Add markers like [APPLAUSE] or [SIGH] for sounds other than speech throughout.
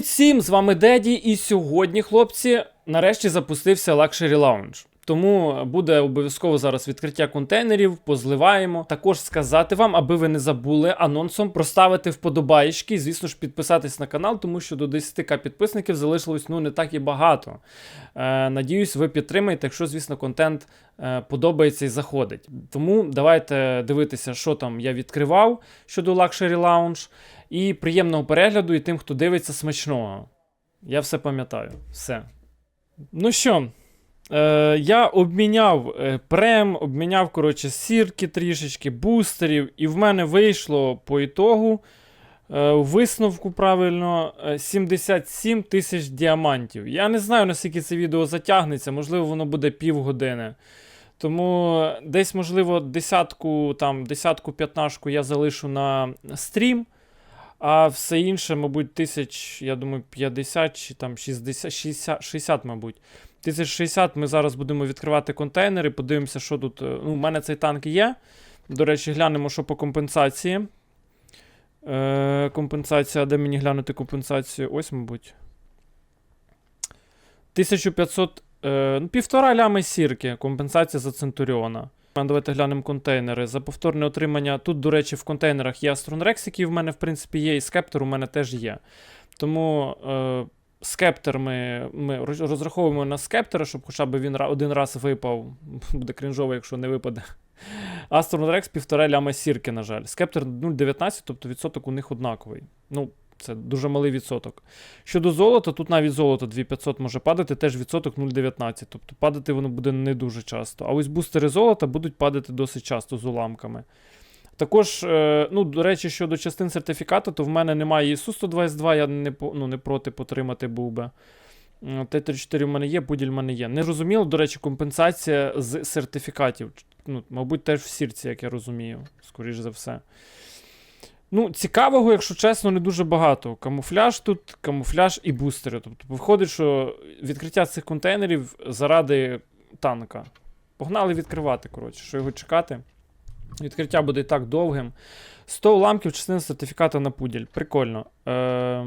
Привіт всім! З вами Деді, і сьогодні, хлопці, нарешті запустився Luxury Lounge. Тому буде обов'язково зараз відкриття контейнерів, позливаємо. Також сказати вам, аби ви не забули анонсом проставити вподобаєчки звісно ж, підписатись на канал, тому що до 10к підписників залишилось ну не так і багато. Е, надіюсь, ви підтримаєте, якщо, звісно, контент е, подобається і заходить. Тому давайте дивитися, що там я відкривав щодо Luxury Lounge. І приємного перегляду, і тим, хто дивиться смачного. Я все пам'ятаю. Все. Ну що, е, я обміняв е, прем, обміняв, коротше, сірки трішечки, бустерів, і в мене вийшло по ітогу е, висновку правильно е, 77 тисяч діамантів. Я не знаю, наскільки це відео затягнеться, можливо, воно буде півгодини. Тому десь, можливо, десятку, там, десятку, п'ятнашку я залишу на стрім. А все інше, мабуть, тисяч, я думаю, 50 чи там 60, 60, 60 мабуть. 1060 ми зараз будемо відкривати контейнери, подивимося, що тут. е, Ну, у мене цей танк є. До речі, глянемо, що по компенсації. Е, компенсація, де мені глянути компенсацію? Ось, мабуть. 1500. Е, ну, півтора лями сірки. Компенсація за Центуріона. Давайте глянемо контейнери. За повторне отримання. Тут, до речі, в контейнерах є Астрон який в мене, в принципі, є, і Скептор у мене теж є. Тому е, Скептор ми, розраховуємо на Скептора, щоб хоча б він один раз випав. [LAUGHS] Буде крінжово, якщо не випаде. Астрон Рекс півтора ляма сірки, на жаль. Скептор 0,19, тобто відсоток у них однаковий. Ну, це дуже малий відсоток. Щодо золота, тут навіть золото 2500 може падати, теж відсоток 0,19. Тобто падати воно буде не дуже часто. А ось бустери золота будуть падати досить часто з уламками. Також, е, ну, до речі, щодо частин сертифікату, то в мене немає ісу 122, я не, ну, не проти потримати був би. Т-34 в мене є, пуділь в мене є. Не розуміло, до речі, компенсація з сертифікатів. Ну, мабуть, теж в сірці, як я розумію, скоріш за все. Ну, цікавого, якщо чесно, не дуже багато. Камуфляж тут, камуфляж і бустери. Тобто, виходить, що відкриття цих контейнерів заради танка. Погнали відкривати, коротше, що його чекати. Відкриття буде і так довгим. 100 уламків частина сертифіката на пуділь. Прикольно. Е,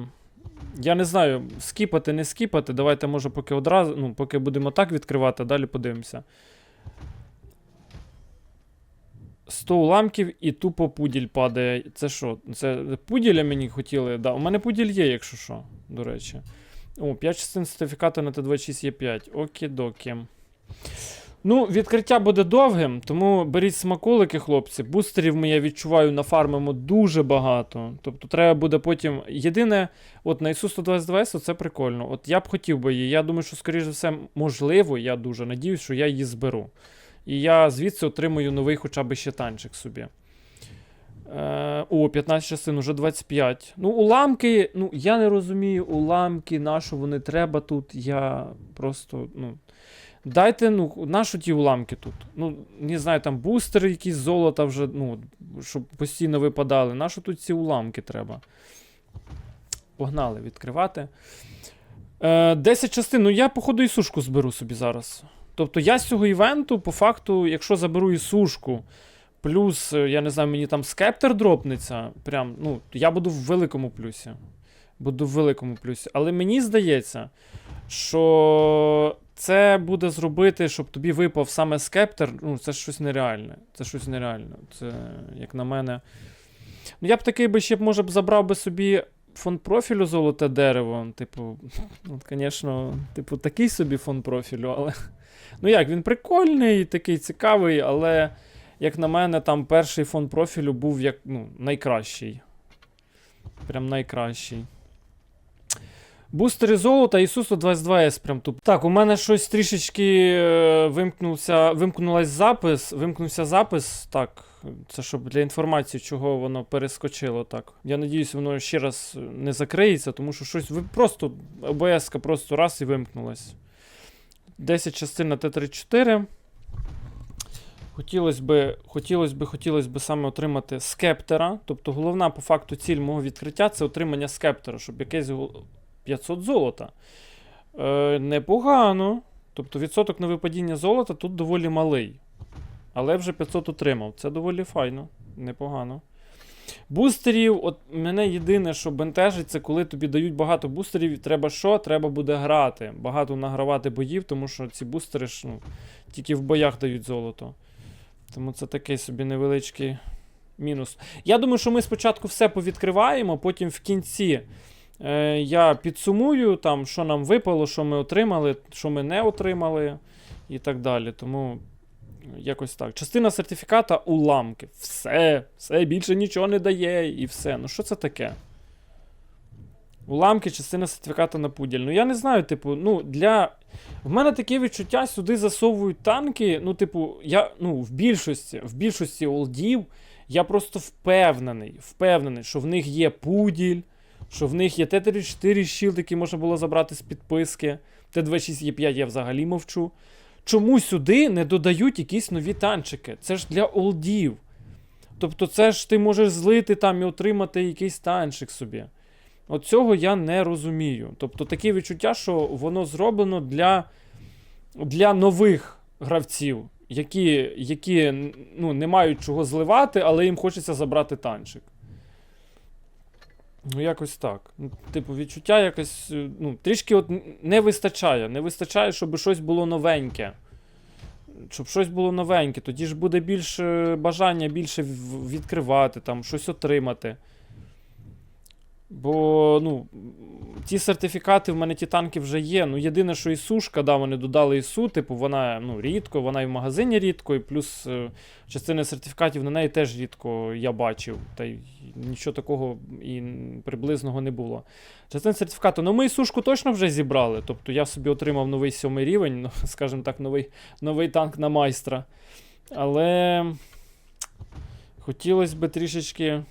я не знаю, скіпати, не скіпати. Давайте, може, поки одразу, ну, поки будемо так відкривати, а далі подивимося. 100 уламків і тупо пуділь падає. Це що? Це пуділя мені хотіли? Да, у мене пуділь є, якщо що, до речі. О, 5 частин сертифікату на Т26 є 5. Окі-докі. Ну, відкриття буде довгим, тому беріть смаколики, хлопці. Бустерів ми, я відчуваю, нафармимо дуже багато. Тобто треба буде потім. Єдине, от на ISU 122S це прикольно. От я б хотів би її. Я думаю, що, скоріш за все, можливо, я дуже надіюсь, що я її зберу. І я звідси отримую новий хоча б ще танчик собі. Е, о, 15 частин, уже 25. Ну, уламки, ну, я не розумію, уламки, на що вони треба тут. Я просто, ну. Дайте, ну, на що ті уламки тут? Ну, не знаю, там бустери якісь золота вже, ну, щоб постійно випадали. На що тут ці уламки треба? Погнали відкривати. Е, 10 частин. Ну, я, походу, і сушку зберу собі зараз. Тобто я з цього івенту, по факту, якщо заберу і сушку, плюс, е, я не знаю, мені там скептер дропнеться, прям, ну, я буду в великому плюсі. Буду в великому плюсі. Але мені здається, що це буде зробити, щоб тобі випав саме скептер, ну, це щось нереальне. Це щось нереальне. Це, як на мене. Ну, я б такий би ще може б, забрав би собі фон профілю золоте дерево. Типу, от, звісно, типу, такий собі фон профілю, але. Ну як, він прикольний, такий цікавий, але, як на мене, там перший фон профілю був як, ну, найкращий. Прям найкращий. Бустери золота Ісус 22С прям тут. Так, у мене щось трішечки е, вимкнувся, вимкнулась запис. Вимкнувся запис. Так, це щоб для інформації, чого воно перескочило так. Я надіюсь, воно ще раз не закриється, тому що щось ви просто ОБС просто раз і вимкнулась. 10 частин на Т-34. Хотілося би, хотілося би, хотілося би саме отримати скептера. Тобто головна по факту ціль мого відкриття це отримання скептера, щоб якесь 500 золота. Е, непогано. Тобто відсоток на випадіння золота тут доволі малий. Але вже 500 отримав. Це доволі файно. Непогано. Бустерів, от мене єдине, що бентежить, це коли тобі дають багато бустерів, треба що? Треба буде грати. Багато награвати боїв, тому що ці бустери ж ну, тільки в боях дають золото. Тому це такий собі невеличкий мінус. Я думаю, що ми спочатку все повідкриваємо, потім в кінці е, я підсумую, там, що нам випало, що ми отримали, що ми не отримали і так далі. Тому якось так. Частина сертифіката уламки. Все, все, більше нічого не дає і все. Ну що це таке? Уламки, частина сертифіката на пуділь. Ну я не знаю, типу, ну для. В мене таке відчуття, сюди засовують танки. Ну, типу, я ну, в більшості, в більшості олдів я просто впевнений, впевнений, що в них є пуділь, що в них є Т-34 щілд, який можна було забрати з підписки. Т-26Е5 я взагалі мовчу. Чому сюди не додають якісь нові танчики? Це ж для олдів. Тобто, це ж ти можеш злити там і отримати якийсь танчик собі. От цього я не розумію. Тобто таке відчуття, що воно зроблено для, для нових гравців, які, які ну, не мають чого зливати, але їм хочеться забрати танчик. Ну, якось так. Ну, Типу, відчуття якось. е, Ну, трішки от не вистачає. Не вистачає, щоб щось було новеньке. Щоб щось було новеньке, тоді ж буде більше бажання більше відкривати, там, щось отримати. Бо, ну, ті сертифікати в мене ті танки вже є. Ну, єдине, що ісушка, да, вони додали ісу, типу, вона ну, рідко, вона і в магазині рідко, і плюс е, частини сертифікатів на неї теж рідко я бачив. Та й нічого такого і приблизного не було. Частина сертифікату. Ну, ми ісушку точно вже зібрали. Тобто я собі отримав новий сьомий рівень, ну, [LAUGHS] скажімо так, новий, новий танк на майстра. Але хотілося б трішечки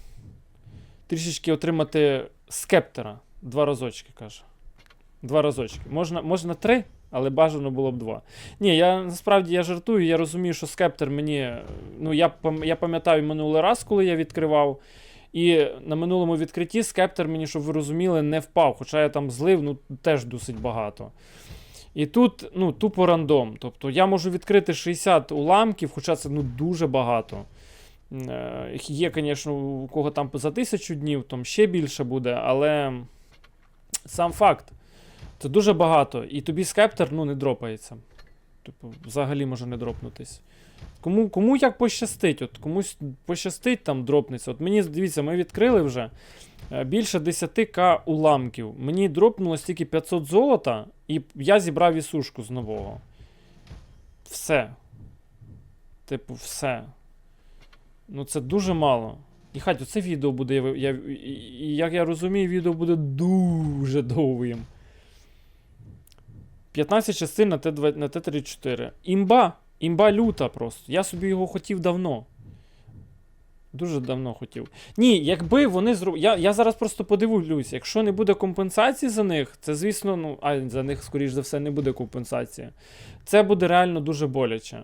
трішечки отримати скептера. Два разочки, каже. Два разочки. Можна, можна три, але бажано було б два. Ні, я насправді я жартую, я розумію, що скептер мені. Ну, я, я пам'ятаю минулий раз, коли я відкривав. І на минулому відкритті скептер мені, щоб ви розуміли, не впав. Хоча я там злив, ну, теж досить багато. І тут, ну, тупо рандом. Тобто я можу відкрити 60 уламків, хоча це ну, дуже багато. Е, Є, звісно, у кого там за тисячу днів, там ще більше буде, але сам факт. Це дуже багато. І тобі скептер ну, не дропається. Типу, взагалі може не дропнутись. Кому, кому як пощастить? От комусь пощастить там дропнеться. От мені, дивіться, ми відкрили вже е, більше 10к уламків. Мені дропнулось тільки 500 золота, і я зібрав ісушку з нового. Все. Типу, все. Ну, це дуже мало. І хать, оце відео буде, я, і, як я розумію, відео буде дуже довгим. 15 частин на Т2, на Т34. Імба! Імба люта просто. Я собі його хотів давно. Дуже давно хотів. Ні, якби вони зроб... Я, я зараз просто подивлюсь, якщо не буде компенсації за них, це, звісно, ну, а за них, скоріш за все, не буде компенсації. Це буде реально дуже боляче.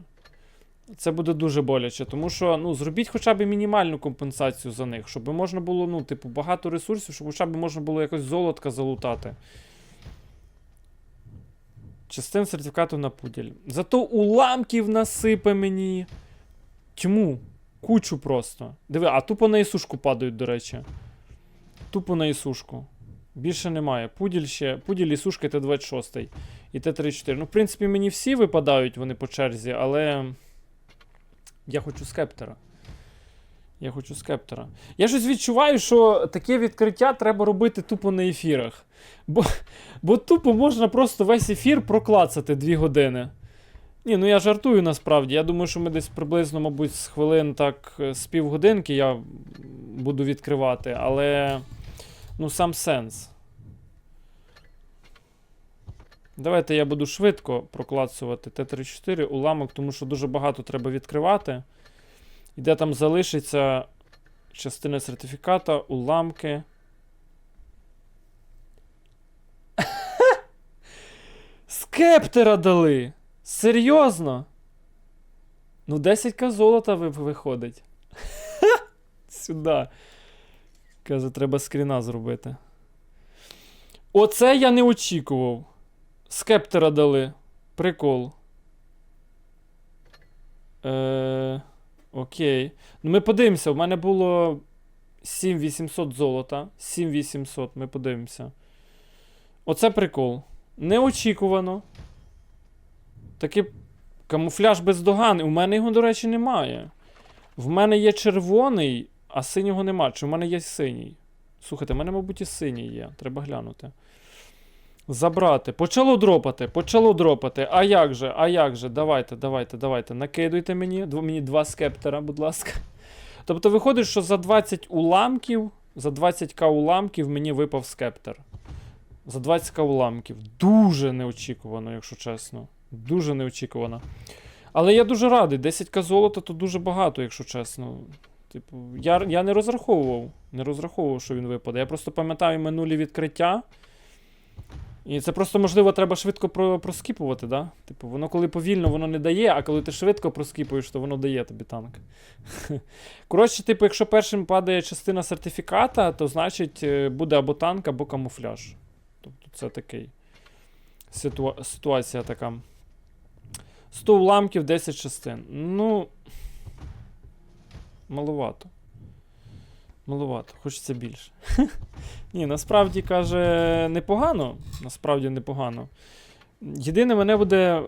Це буде дуже боляче, тому що ну, зробіть хоча б мінімальну компенсацію за них, щоб можна було, ну, типу, багато ресурсів, щоб хоча б можна було якось золотка залутати. Частин сертифікату на пуділь. Зато уламків насипе мені. Чому? Кучу просто. Диви, а тупо на ісушку падають, до речі. Тупо на ісушку. Більше немає. Пуділь ще. Пуділь, ісушка Т-26 і Т-34. Ну, в принципі, мені всі випадають вони по черзі, але. Я хочу скептера. Я хочу скептера. Я щось відчуваю, що таке відкриття треба робити тупо на ефірах. Бо, бо тупо можна просто весь ефір проклацати 2 години. Ні, ну я жартую насправді. Я думаю, що ми десь приблизно, мабуть, з хвилин так е, з півгодинки я буду відкривати, але ну сам сенс. Давайте я буду швидко проклацувати Т-34 уламок, тому що дуже багато треба відкривати. І де там залишиться частина сертифіката, уламки. [LAUGHS] Скептера дали! Серйозно? Ну, 10к золота виходить. [LAUGHS] Сюди. Каже, треба скріна зробити. Оце я не очікував. Скептера дали. Прикол. Е, окей. Ну, ми подивимося, в мене було 7800 золота. 7800, ми подивимося. Оце прикол. Неочікувано. Такий камуфляж бездоганний. У мене його, до речі, немає. В мене є червоний, а синього нема. Чи в мене є синій? Слухайте, в мене, мабуть, і синій є. Треба глянути. Забрати. Почало дропати, почало дропати. А як же, а як же? Давайте, давайте, давайте. Накидуйте мені. Дв- мені два скептера, будь ласка. Тобто виходить, що за 20 уламків, за 20к уламків мені випав скептер. За 20к уламків. Дуже неочікувано, якщо чесно. Дуже неочікувано. Але я дуже радий. 10к золота то дуже багато, якщо чесно. Типу, я, я не розраховував. Не розраховував, що він випаде. Я просто пам'ятаю минулі відкриття. І це просто, можливо, треба швидко про, проскіпувати, да? Типу, воно коли повільно, воно не дає, а коли ти швидко проскіпуєш, то воно дає тобі танк. [LAUGHS] Коротше, типу, якщо першим падає частина сертифіката, то значить е, буде або танк, або камуфляж. Тобто це такий. Ситуа- ситуація така. 100 уламків, 10 частин. Ну. Маловато. Маловато, хочеться більше. [LAUGHS] Ні, насправді каже, непогано. Насправді непогано. Єдине, мене буде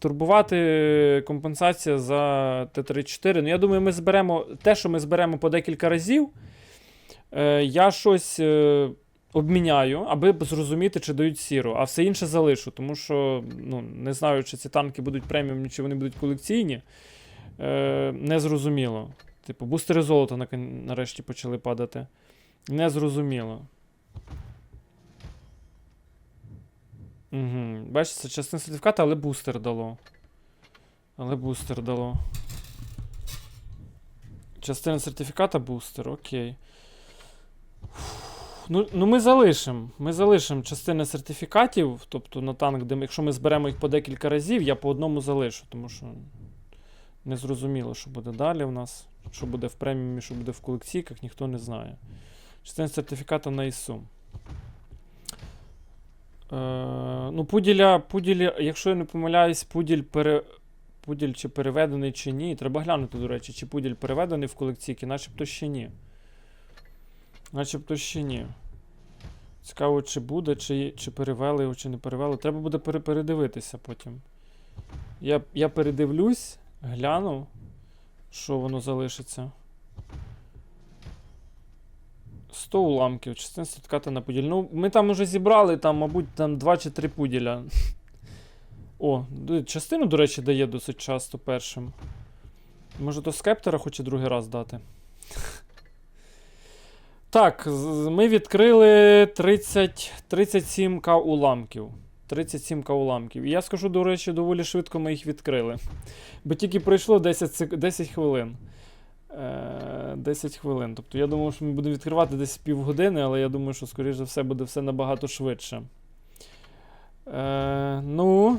турбувати компенсація за Т-34. Ну, я думаю, ми зберемо те, що ми зберемо по декілька разів. Е, я щось е, обміняю, аби зрозуміти, чи дають сіру, а все інше залишу, тому що ну, не знаю, чи ці танки будуть преміумні, чи вони будуть колекційні. Е, незрозуміло. Типу, бустери золота нарешті почали падати. Незрозуміло. Угу. Бачите, це частина сертифіката, але бустер дало. Але бустер дало. Частина сертифіката бустер, окей. Ну, ну ми залишимо. Ми залишимо частини сертифікатів, тобто на танк, де ми, якщо ми зберемо їх по декілька разів, я по одному залишу, тому що не зрозуміло, що буде далі в нас. Що буде в преміумі, що буде в колекційках, ніхто не знає. Частина сертифіката на ІСУ. Е, ну, пуділя, пуділя, якщо я не помиляюсь, пуділь пере. Пуділь чи переведений, чи ні. Треба глянути, до речі, чи пуділь переведений в колекційки, начебто ще ні. Начебто ще ні. Цікаво, чи буде, чи, чи перевели чи не перевели. Треба буде пере- передивитися потім. Я, я передивлюсь, гляну, що воно залишиться. 100 уламків, частина сертифіката на пуділь. Ну, ми там уже зібрали, там, мабуть, там 2 чи 3 пуділя. [LAUGHS] О, частину, до речі, дає досить часто першим. Може, то скептера хоче другий раз дати. [LAUGHS] Так, ми відкрили 30, 37к уламків. 37к уламків. І я скажу, до речі, доволі швидко ми їх відкрили. Бо тільки пройшло 10, 10 хвилин. Е, 10 хвилин. Тобто я думав, що ми будемо відкривати десь півгодини, але я думаю, що, скоріш за все, буде все набагато швидше. Е, ну.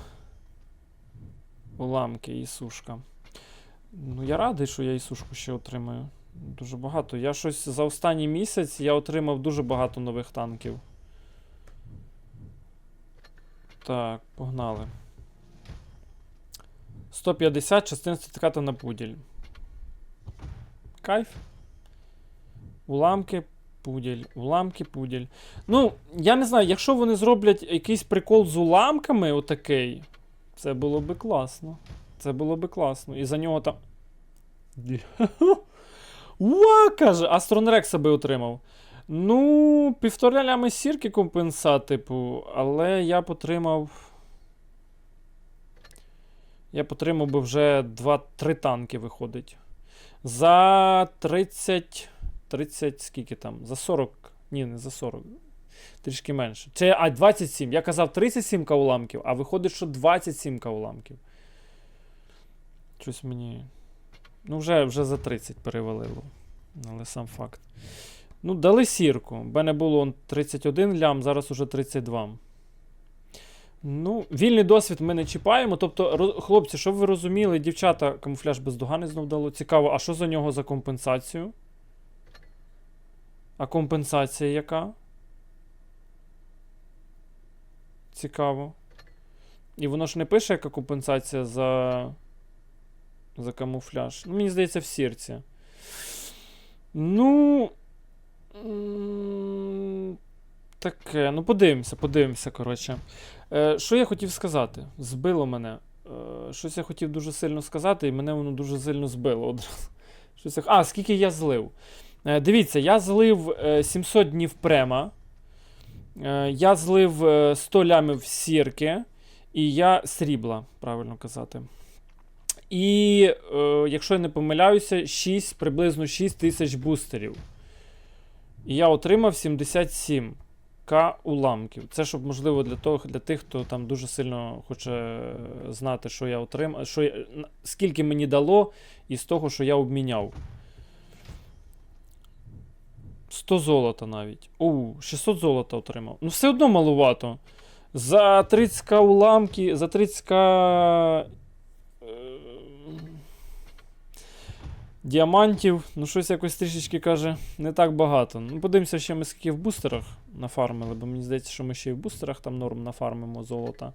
Уламки і сушка. Ну, я радий, що я і сушку ще отримаю. Дуже багато. Я щось за останній місяць я отримав дуже багато нових танків. Так, погнали. 150 частин сертифіката на пуділь. Кайф. Уламки, пуділь, уламки, пуділь. Ну, я не знаю, якщо вони зроблять якийсь прикол з уламками, отакий, це було би класно. Це було би класно. І за нього там. [LAUGHS] Уа, каже, Астрон Рекса би отримав. Ну, півтора лями сірки компенсат, типу, але я б отримав. Я б отримав би вже 2-3 танки виходить. За 30. 30, скільки там? За 40. Ні, не за 40. Трішки менше. Це, а, 27. Я казав 37 уламків, а виходить, що 27 уламків. Щось мені. Ну, вже, вже за 30 перевалило. Але сам факт. Ну, дали сірку. У мене було он, 31 лям, зараз уже 32. Ну, вільний досвід ми не чіпаємо. Тобто, хлопці, щоб ви розуміли, дівчата камуфляж бездоганий знов дало. Цікаво, а що за нього за компенсацію? А компенсація яка? Цікаво. І воно ж не пише, яка компенсація за. За камуфляж. Ну, мені здається, в сірці. Ну. Таке, ну подивимося, подивимося, коротше. Е, що я хотів сказати? Збило мене. Е, щось я хотів дуже сильно сказати, і мене воно дуже сильно збило. Щось я... А, скільки я злив? Е, дивіться, я злив е, 700 днів према. Е, я злив е, 100 лямів сірки. І я срібла, правильно казати. І, е, якщо я не помиляюся, 6, приблизно 6 тисяч бустерів. І я отримав 77 к уламків. Це щоб, можливо, для того, для тих, хто там дуже сильно хоче знати, що я отримав, що я, скільки мені дало із того, що я обміняв. 100 золота навіть. Оу, 600 золота отримав. Ну, все одно малувато. За 30к уламки, за 30к. е, Діамантів, ну щось якось трішечки каже, не так багато. Ну, подивимося, ще ми скільки в бустерах нафармили, бо мені здається, що ми ще й в бустерах там норм нафармимо золота.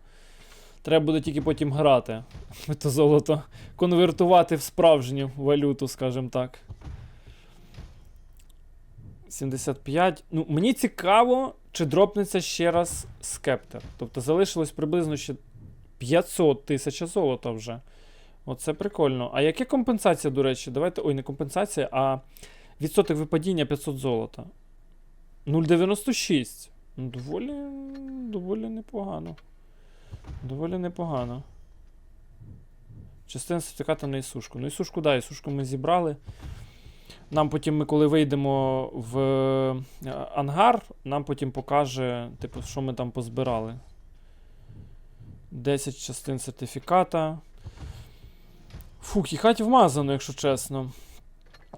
Треба буде тільки потім грати. [LAUGHS] То золото конвертувати в справжню валюту, скажімо так. 75. Ну, мені цікаво, чи дропнеться ще раз скептер. Тобто залишилось приблизно ще 500 тисяч золота вже. Оце прикольно. А яка компенсація, до речі? Давайте. Ой, не компенсація, а відсоток випадіння 500 золота. 0,96. Ну, доволі. доволі непогано. Доволі непогано. Частина сертифіката на Ісушку. Ну, Ісушку, да, Ісушку ми зібрали. Нам потім, ми коли вийдемо в е, ангар, нам потім покаже, типу, що ми там позбирали. 10 частин сертифіката. Фух, їхать вмазано, якщо чесно.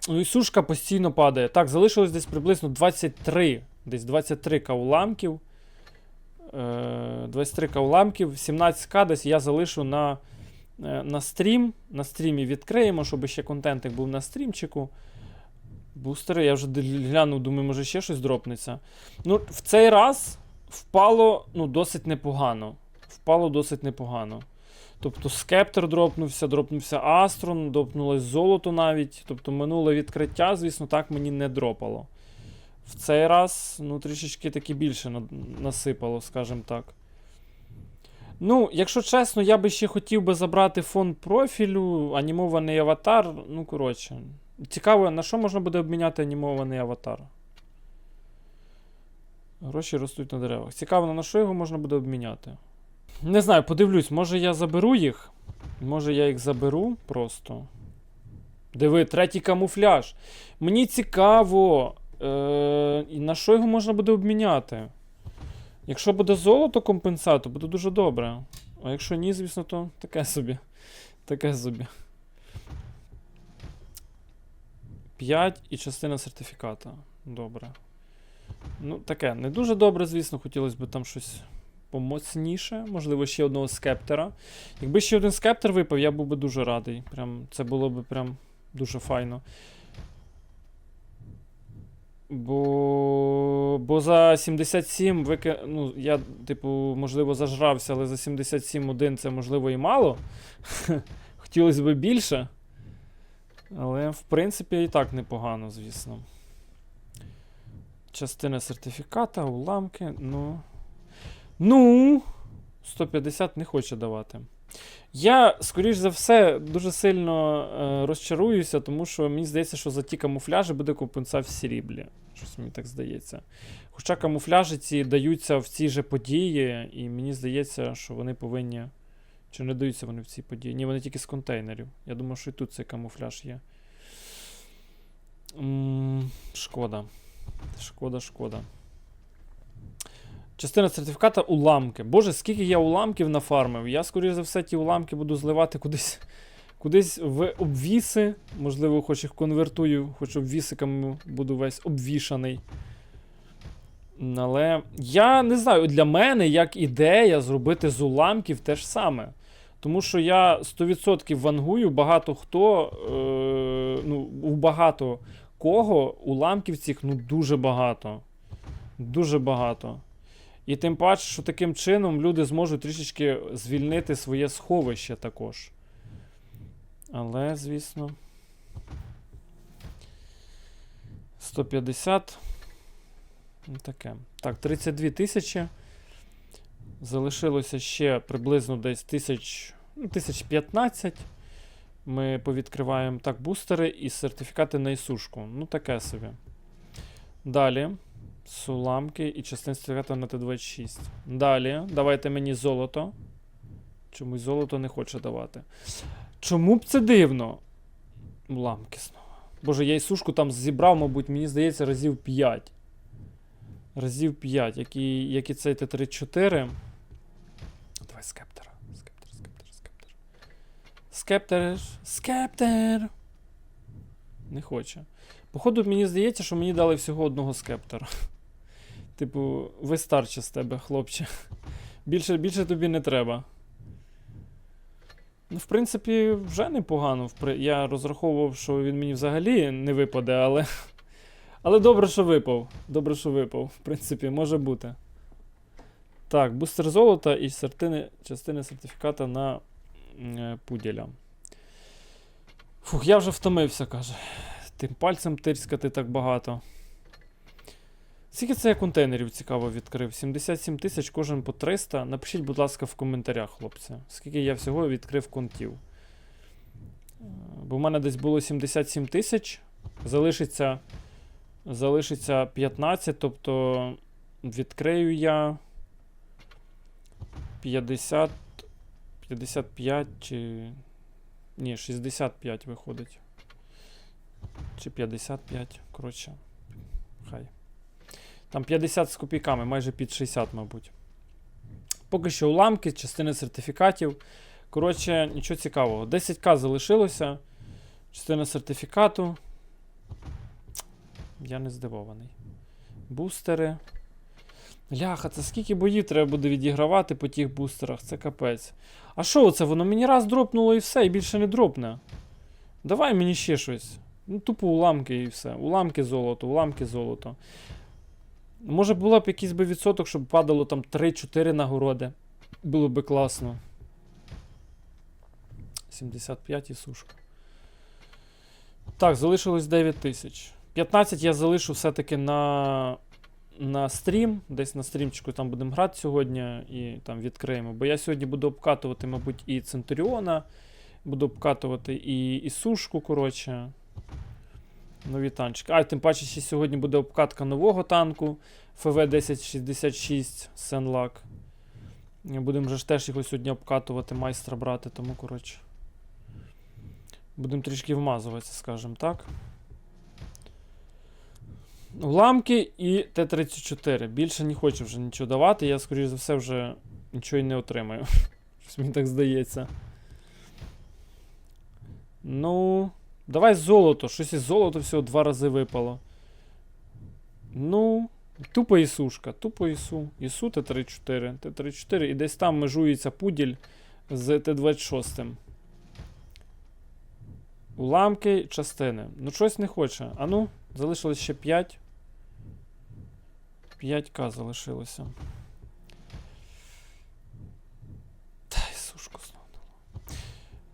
Ну і сушка постійно падає. Так, залишилось десь приблизно 23. Десь 23 кауламків. Е, 23 кауламків, 17к десь я залишу на, е, на стрім. На стрімі відкриємо, щоб ще контентик був на стрімчику. Бустери, я вже глянув, думаю, може ще щось дропнеться. Ну, в цей раз впало ну, досить непогано. Впало досить непогано. Тобто скептер дропнувся, дропнувся Астрон, дропнулось золото навіть. Тобто минуле відкриття, звісно, так мені не дропало. В цей раз, ну, трішечки таки більше насипало, скажімо так. Ну, якщо чесно, я би ще хотів би забрати фон профілю, анімований аватар. Ну, коротше. Цікаво, на що можна буде обміняти анімований аватар? Гроші ростуть на деревах. Цікаво, на що його можна буде обміняти? Не знаю, подивлюсь, може я заберу їх. Може я їх заберу просто. Диви, третій камуфляж. Мені цікаво, е- на що його можна буде обміняти. Якщо буде золото компенсату, буде дуже добре. А якщо ні, звісно, то таке собі. Таке собі. 5 і частина сертифіката. Добре. Ну, таке, не дуже добре, звісно, хотілося б там щось помоцніше. Можливо, ще одного скептера. Якби ще один скептер випав, я був би дуже радий. Прям, це було б прям дуже файно. Бо, бо за 77 вики... ну, я, типу, можливо, зажрався, але за 77 один це можливо і мало. [LAUGHS] Хотілося б більше. Але, в принципі, і так непогано, звісно. Частина сертифіката, уламки, ну. Ну. 150 не хоче давати. Я, скоріш за все, дуже сильно е, розчаруюся, тому що мені здається, що за ті камуфляжі буде компенсація в сріблі. Щось мені так здається. Хоча камуфляжі ці даються в цій же події, і мені здається, що вони повинні. Чи не даються вони в цій події? Ні, вони тільки з контейнерів. Я думаю, що і тут цей камуфляж є. М, шкода. Шкода, шкода. Частина сертифіката уламки. Боже, скільки я уламків нафармив. Я, скоріш за все, ті уламки буду зливати кудись, кудись в обвіси. Можливо, хоч їх конвертую, хоч обвісиками буду весь обвішаний. Але я не знаю, для мене як ідея зробити з уламків те ж саме. Тому що я 100% вангую, багато хто, е, ну, у багато кого уламків цих ну, дуже багато. Дуже багато. І тим паче, що таким чином люди зможуть трішечки звільнити своє сховище також. Але, звісно. 150. Ну, Таке. Так, 32 тисячі. Залишилося ще приблизно десь тисяч, ну, тисяч 15. Ми повідкриваємо так бустери і сертифікати на ісушку. Ну, таке собі. Далі. Суламки і частин сертифіката на Т26. Далі. Давайте мені золото. Чомусь золото не хоче давати. Чому б це дивно? Уламки знову. Боже, я ісушку там зібрав, мабуть, мені здається, разів 5. Разів 5, як і, як і цей Т-34. Давай скептера. Скептер, скептер, скептер. Скептер. Скептер. Не хоче. Походу, мені здається, що мені дали всього одного скептера. Типу, ви старче з тебе, хлопче. [LAUGHS] Більше, більше тобі не треба. Ну, в принципі, вже непогано. Я розраховував, що він мені взагалі не випаде, але. [LAUGHS] Але добре, що випав. Добре, що випав. В принципі, може бути. Так, бустер золота і сертини, частини сертифіката на е, пуділя. Фух, я вже втомився, каже. Тим пальцем тирскати так багато. Скільки це контейнерів цікаво відкрив? 77 тисяч, кожен по 300. Напишіть, будь ласка, в коментарях, хлопці. Скільки я всього відкрив контів. Е, Бо в мене десь було 77 тисяч. Залишиться, залишиться 15, тобто відкрию я 50, 55 чи. Ні, 65 виходить. Чи 55, коротше. Хай. Там 50 з копійками, майже під 60, мабуть. Поки що уламки, частини сертифікатів. Коротше, нічого цікавого. 10к залишилося. Частина сертифікату. Я не здивований. Бустери. Ляха, це скільки боїв треба буде відігравати по тих бустерах, це капець. А що оце? Воно мені раз дропнуло і все, і більше не дропне. Давай мені ще щось. Ну, тупо уламки і все. Уламки золото, уламки золото. Може було б якийсь би відсоток, щоб падало там 3-4 нагороди. Було би класно. 75 і сушка. Так, залишилось 9 тисяч. 15 я залишу все-таки на, на стрім. Десь на стрімчику там будемо грати сьогодні і там відкриємо. Бо я сьогодні буду обкатувати, мабуть, і Центуріона. Буду обкатувати і, і сушку, коротше. Нові танчики. А, тим паче, ще сьогодні буде обкатка нового танку ФВ-1066 Сенлак. Будемо вже ж теж його сьогодні обкатувати, майстра брати, тому, коротше. Будемо трішки вмазуватися, скажімо так. Уламки і Т-34. Більше не хочу вже нічого давати. Я, скоріш за все, вже нічого й не отримаю. [LAUGHS] Мені так здається. Ну. Давай золото. Щось із золото всього два рази випало. Ну. Тупо Ісушка. Тупо Ісу. Ісу Т-34. Т-34. І десь там межується пуділь з Т-26. Уламки, частини. Ну, щось не хоче. А ну, залишилось ще 5. 5к залишилося. Та Ісушку.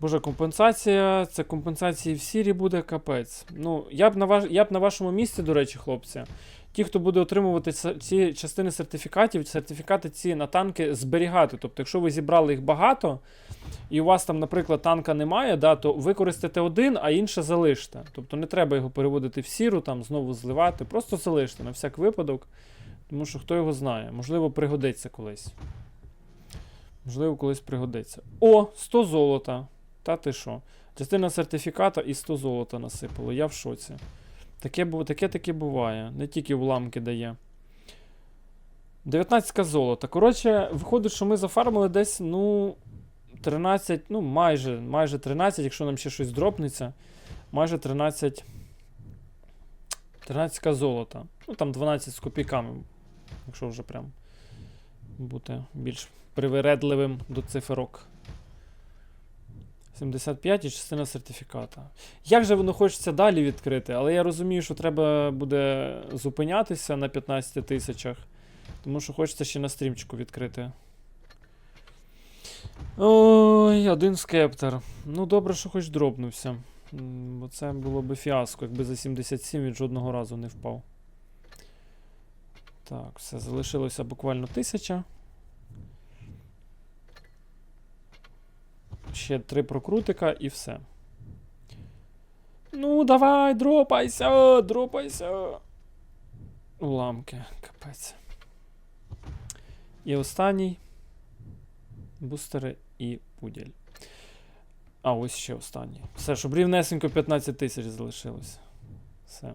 Боже, компенсація. Це компенсації в сірі буде капець. Ну, я б на ваш, я б на вашому місці, до речі, хлопці. Ті, хто буде отримувати ці частини сертифікатів, сертифікати ці на танки зберігати. Тобто, якщо ви зібрали їх багато, і у вас там, наприклад, танка немає, да, то використайте один, а інше залиште. Тобто не треба його переводити в сіру, там знову зливати. Просто залиште на всяк випадок. Тому що хто його знає, можливо, пригодиться колись. Можливо, колись пригодиться. О, 100 золота. Та ти що? Частина сертифіката і 100 золота насипало. Я в шоці. Таке, таке буває. Не тільки уламки дає. 19 золота. Коротше, виходить, що ми зафармили десь, ну, 13, ну, майже, майже 13, якщо нам ще щось дропнеться. Майже 13. 13 золота. Ну, там 12 з копійками. Якщо вже прям бути більш привередливим до циферок. 75 і частина сертифіката. Як же воно хочеться далі відкрити, але я розумію, що треба буде зупинятися на 15 тисячах. Тому що хочеться ще на стрімчику відкрити. Ой, один скептер. Ну, добре, що хоч дропнувся. М, Бо це було би фіаско, якби за 77 він жодного разу не впав. Так, все, залишилося буквально 1000. Ще три прокрутика і все. Ну, давай, дропайся, дропайся. Уламки, капець. І останній. Бустери і пуділь. А, ось ще останній. Все, щоб рівнесенько 15 тисяч залишилося. Все.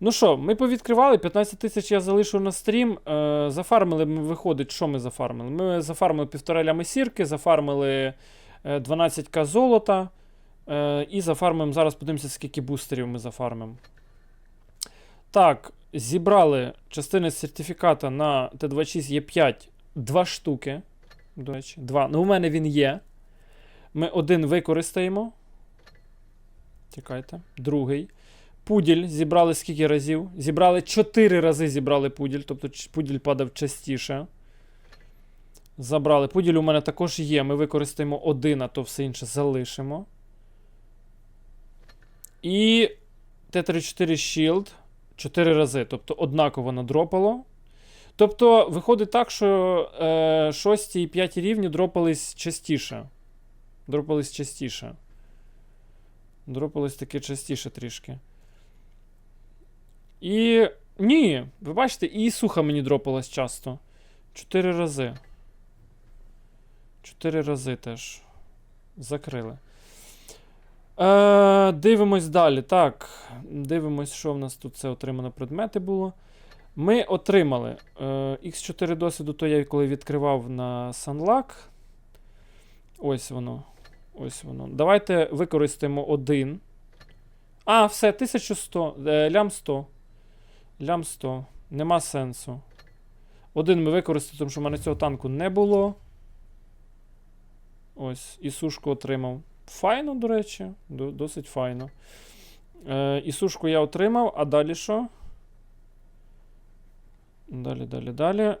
Ну що, ми повідкривали, 15 тисяч я залишу на стрім. Е, зафармили ми, виходить, що ми зафармили? Ми зафармили півтора лями сірки, зафармили 12к золота. Е, і зафармимо, зараз подивимося, скільки бустерів ми зафармимо. Так, зібрали частини сертифіката на Т26Е5 два штуки. До речі, два. Ну, у мене він є. Ми один використаємо. Чекайте. Другий. Пуділь зібрали скільки разів? Зібрали 4 рази зібрали пуділь, тобто пуділь падав частіше. Забрали. Пуділь у мене також є. Ми використаємо один, а то все інше залишимо. І Т-34 Shield 4 рази. Тобто однаково надропало. Тобто, виходить так, що е, 6 і 5 рівні дропались частіше. Дропались частіше. Дропались таки частіше трішки. І. Ні, ви бачите, і суха мені дропалась часто. Чотири рази. Чотири рази теж. Закрили. Е, дивимось далі. Так. Дивимось, що в нас тут це отримано предмети було. Ми отримали е, X4 досвіду, то я коли відкривав на Sunlock. Ось воно. Ось воно. Давайте використаємо один. А, все, 1100. Е, лям 100. Лям 100. Нема сенсу. Один ми використали, тому що в мене цього танку не було. Ось, і сушку отримав. Файно, до речі. Досить файно. Е, і сушку я отримав, а далі що? Далі, далі, далі. Е,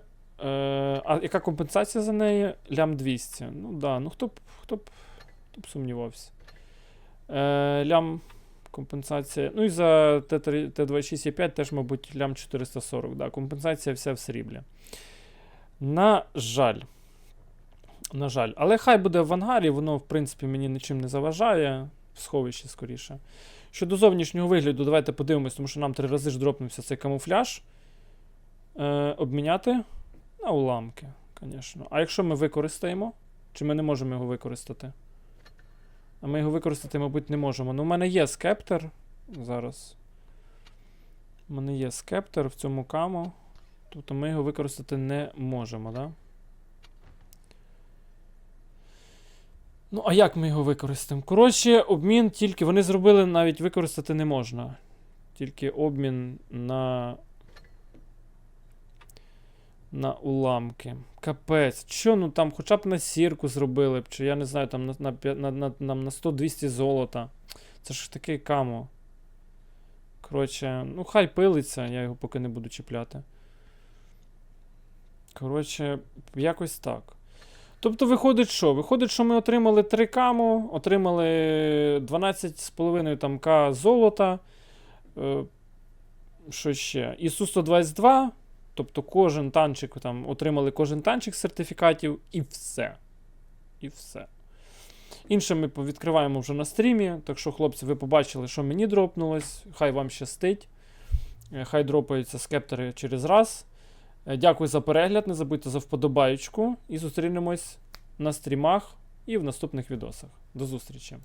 а яка компенсація за неї? Лям 200. Ну да, ну хто б, хто б, хто б сумнівався. Е, лям компенсація. Ну і за Т3 Т26Е5 теж, мабуть, лям 440. Да, компенсація вся в сріблі. На жаль. На жаль. Але хай буде в ангарі, воно, в принципі, мені нічим не заважає. В сховищі скоріше. Щодо зовнішнього вигляду, давайте подивимось, тому що нам три рази ж дропнувся цей камуфляж. Е, обміняти на уламки, звісно. А якщо ми використаємо, чи ми не можемо його використати? А ми його використати, мабуть, не можемо. Ну, у мене є скептер. Зараз. У мене є скептер в цьому камо. Тобто ми його використати не можемо, да? Ну, а як ми його використаємо? Коротше, обмін тільки. Вони зробили навіть використати не можна. Тільки обмін на. На уламки. Капець. Що, ну там хоча б на сірку зробили б, чи я не знаю, там на, на, на, на, на, на 100-200 золота. Це ж такий камо. Коротше, ну хай пилиться, я його поки не буду чіпляти. Коротше, якось так. Тобто, виходить, що? Виходить, що ми отримали 3 камо, отримали 12,5 там К золота. Е, що ще? І Су-122. Тобто кожен танчик там отримали кожен танчик сертифікатів і все. І все. Інше ми відкриваємо вже на стрімі. Так що, хлопці, ви побачили, що мені дропнулось. Хай вам щастить. Е, Хай дропаються скептери через раз. Е, Дякую за перегляд. Не забудьте за вподобайку І зустрінемось на стрімах і в наступних відосах. До зустрічі!